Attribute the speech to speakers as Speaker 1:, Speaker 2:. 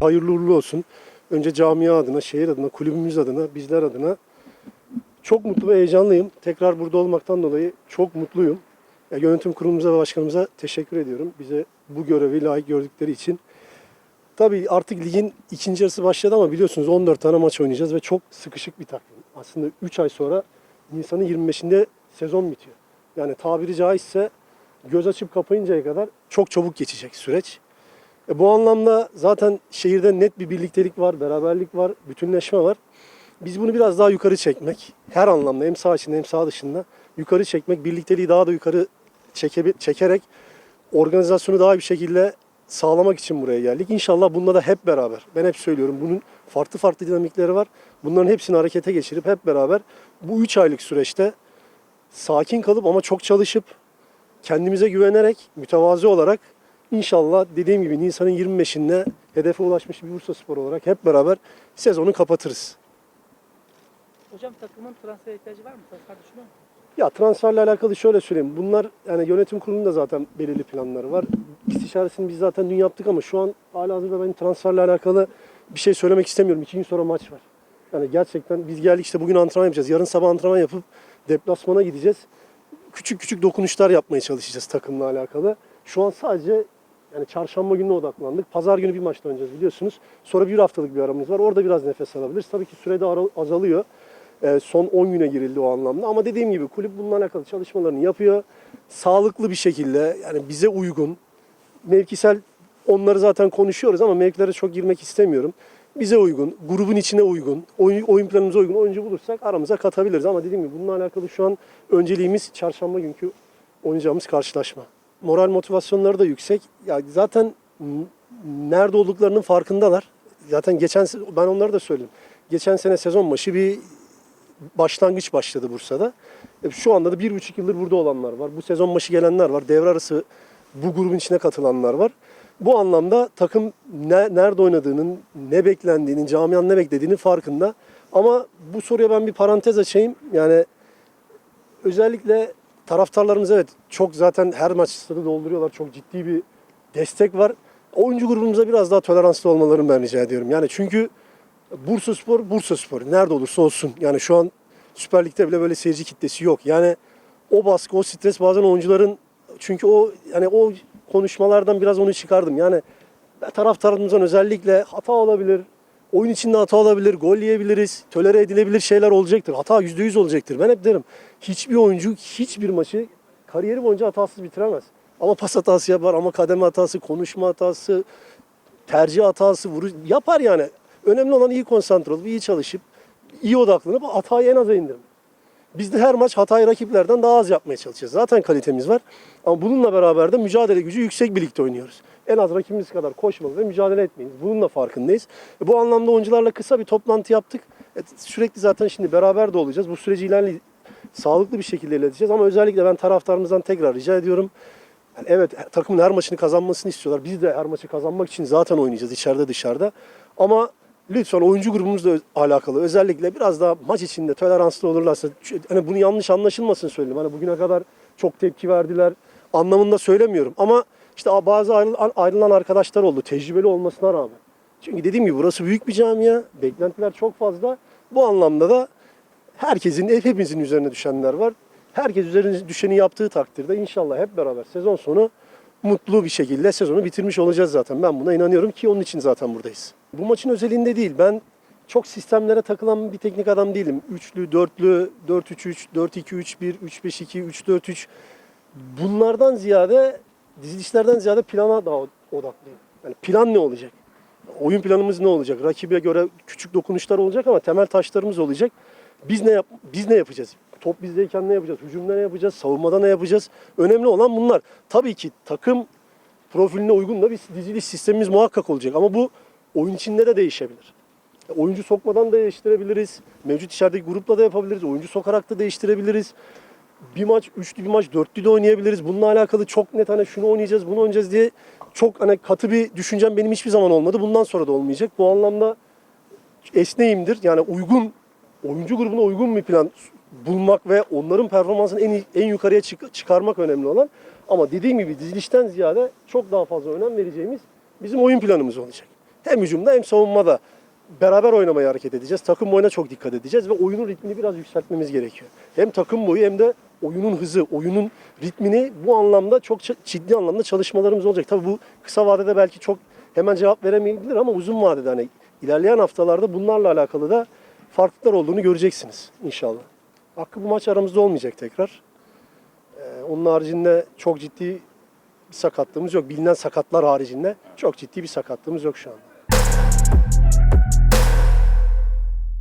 Speaker 1: Hayırlı uğurlu olsun. Önce camia adına, şehir adına, kulübümüz adına, bizler adına çok mutlu ve heyecanlıyım. Tekrar burada olmaktan dolayı çok mutluyum. Ya, Yönetim kurulumuza ve başkanımıza teşekkür ediyorum. Bize bu görevi layık gördükleri için. Tabii artık ligin ikinci yarısı başladı ama biliyorsunuz 14 tane maç oynayacağız ve çok sıkışık bir takvim. Aslında 3 ay sonra Nisan'ın 25'inde sezon bitiyor. Yani tabiri caizse göz açıp kapayıncaya kadar çok çabuk geçecek süreç. E, bu anlamda zaten şehirde net bir birliktelik var, beraberlik var, bütünleşme var. Biz bunu biraz daha yukarı çekmek, her anlamda hem sağ içinde hem sağ dışında yukarı çekmek, birlikteliği daha da yukarı çeke, çekerek organizasyonu daha bir şekilde sağlamak için buraya geldik. İnşallah bununla da hep beraber, ben hep söylüyorum bunun farklı farklı dinamikleri var. Bunların hepsini harekete geçirip hep beraber bu 3 aylık süreçte sakin kalıp ama çok çalışıp kendimize güvenerek, mütevazi olarak inşallah dediğim gibi Nisan'ın 25'inde hedefe ulaşmış bir Bursa Spor olarak hep beraber sezonu kapatırız.
Speaker 2: Hocam takımın transfer ihtiyacı var mı? Transfer düşünüyor?
Speaker 1: Ya transferle alakalı şöyle söyleyeyim. Bunlar yani yönetim kurulunda zaten belirli planları var. İstişaresini biz zaten dün yaptık ama şu an hala hazırda ben transferle alakalı bir şey söylemek istemiyorum. İki gün sonra maç var. Yani gerçekten biz geldik işte bugün antrenman yapacağız. Yarın sabah antrenman yapıp deplasmana gideceğiz. Küçük küçük dokunuşlar yapmaya çalışacağız takımla alakalı. Şu an sadece yani çarşamba gününe odaklandık. Pazar günü bir maçta oynayacağız biliyorsunuz. Sonra bir haftalık bir aramız var. Orada biraz nefes alabiliriz. Tabii ki sürede azalıyor. Ee, son 10 güne girildi o anlamda. Ama dediğim gibi kulüp bununla alakalı çalışmalarını yapıyor. Sağlıklı bir şekilde yani bize uygun, mevkisel onları zaten konuşuyoruz ama mevkilere çok girmek istemiyorum. Bize uygun, grubun içine uygun, oyun, oyun planımıza uygun oyuncu bulursak aramıza katabiliriz. Ama dediğim gibi bununla alakalı şu an önceliğimiz çarşamba günkü oynayacağımız karşılaşma. Moral motivasyonları da yüksek. Ya zaten nerede olduklarının farkındalar. Zaten geçen ben onları da söyledim. Geçen sene sezon başı bir başlangıç başladı Bursa'da. E, Şu anda da bir buçuk yıldır burada olanlar var. Bu sezon başı gelenler var. Devre arası bu grubun içine katılanlar var. Bu anlamda takım ne, nerede oynadığının, ne beklendiğinin, camianın ne beklediğinin farkında. Ama bu soruya ben bir parantez açayım. Yani özellikle taraftarlarımız evet çok zaten her maç stadı dolduruyorlar. Çok ciddi bir destek var. Oyuncu grubumuza biraz daha toleranslı olmalarını ben rica ediyorum. Yani çünkü Bursa Spor, Bursa Spor. Nerede olursa olsun. Yani şu an Süper Lig'de bile böyle seyirci kitlesi yok. Yani o baskı, o stres bazen oyuncuların çünkü o yani o konuşmalardan biraz onu çıkardım. Yani taraftarımızdan özellikle hata olabilir, oyun içinde hata olabilir, gol yiyebiliriz, tolere edilebilir şeyler olacaktır. Hata %100 olacaktır. Ben hep derim hiçbir oyuncu hiçbir maçı kariyeri boyunca hatasız bitiremez. Ama pas hatası yapar, ama kademe hatası, konuşma hatası, tercih hatası, vuruş yapar yani. Önemli olan iyi konsantre olup, iyi çalışıp, iyi odaklanıp hatayı en aza indirmek. Biz de her maç hatayı rakiplerden daha az yapmaya çalışacağız. Zaten kalitemiz var. Ama bununla beraber de mücadele gücü yüksek birlikte oynuyoruz. En az rakibimiz kadar koşmalı ve mücadele etmeyiz. Bunun da farkındayız. E, Bu anlamda oyuncularla kısa bir toplantı yaptık. E, Sürekli zaten şimdi beraber de olacağız. Bu süreci ilerle sağlıklı bir şekilde ilerleyeceğiz. Ama özellikle ben taraftarımızdan tekrar rica ediyorum. Yani evet takımın her maçını kazanmasını istiyorlar. Biz de her maçı kazanmak için zaten oynayacağız içeride dışarıda. Ama lütfen oyuncu grubumuzla alakalı özellikle biraz daha maç içinde toleranslı olurlarsa hani bunu yanlış anlaşılmasın söyledim. Hani bugüne kadar çok tepki verdiler anlamında söylemiyorum. Ama işte bazı ayrılan, arkadaşlar oldu tecrübeli olmasına rağmen. Çünkü dediğim gibi burası büyük bir camia. Beklentiler çok fazla. Bu anlamda da herkesin, hepimizin üzerine düşenler var. Herkes üzerine düşeni yaptığı takdirde inşallah hep beraber sezon sonu mutlu bir şekilde sezonu bitirmiş olacağız zaten. Ben buna inanıyorum ki onun için zaten buradayız. Bu maçın özelinde değil. Ben çok sistemlere takılan bir teknik adam değilim. Üçlü, dörtlü, 4-3-3, 4-2-3-1, 3-5-2, 3-4-3 bunlardan ziyade dizilişlerden ziyade plana daha odaklıyım. Yani plan ne olacak? Oyun planımız ne olacak? Rakibe göre küçük dokunuşlar olacak ama temel taşlarımız olacak. Biz ne yap biz ne yapacağız? Top bizdeyken ne yapacağız? Hücumda ne yapacağız? Savunmada ne yapacağız? Önemli olan bunlar. Tabii ki takım profiline uygun da bir diziliş sistemimiz muhakkak olacak ama bu oyun içinde de değişebilir. E, Oyuncu sokmadan da değiştirebiliriz. Mevcut içerideki grupla da yapabiliriz. Oyuncu sokarak da değiştirebiliriz. Bir maç, üçlü bir maç, dörtlü de oynayabiliriz. Bununla alakalı çok net hani şunu oynayacağız, bunu oynayacağız diye çok hani katı bir düşüncem benim hiçbir zaman olmadı. Bundan sonra da olmayacak. Bu anlamda esneyimdir. Yani uygun, oyuncu grubuna uygun bir plan bulmak ve onların performansını en, en yukarıya çık- çıkarmak önemli olan. Ama dediğim gibi dizilişten ziyade çok daha fazla önem vereceğimiz bizim oyun planımız olacak. hem hücumda hem savunmada beraber oynamaya hareket edeceğiz. Takım oyuna çok dikkat edeceğiz ve oyunun ritmini biraz yükseltmemiz gerekiyor. Hem takım boyu hem de oyunun hızı, oyunun ritmini bu anlamda çok ciddi anlamda çalışmalarımız olacak. Tabii bu kısa vadede belki çok hemen cevap veremeyebilir ama uzun vadede hani ilerleyen haftalarda bunlarla alakalı da farklılıklar olduğunu göreceksiniz inşallah. Hakkı bu maç aramızda olmayacak tekrar. Ee, onun haricinde çok ciddi bir sakatlığımız yok. Bilinen sakatlar haricinde çok ciddi bir sakatlığımız yok şu anda.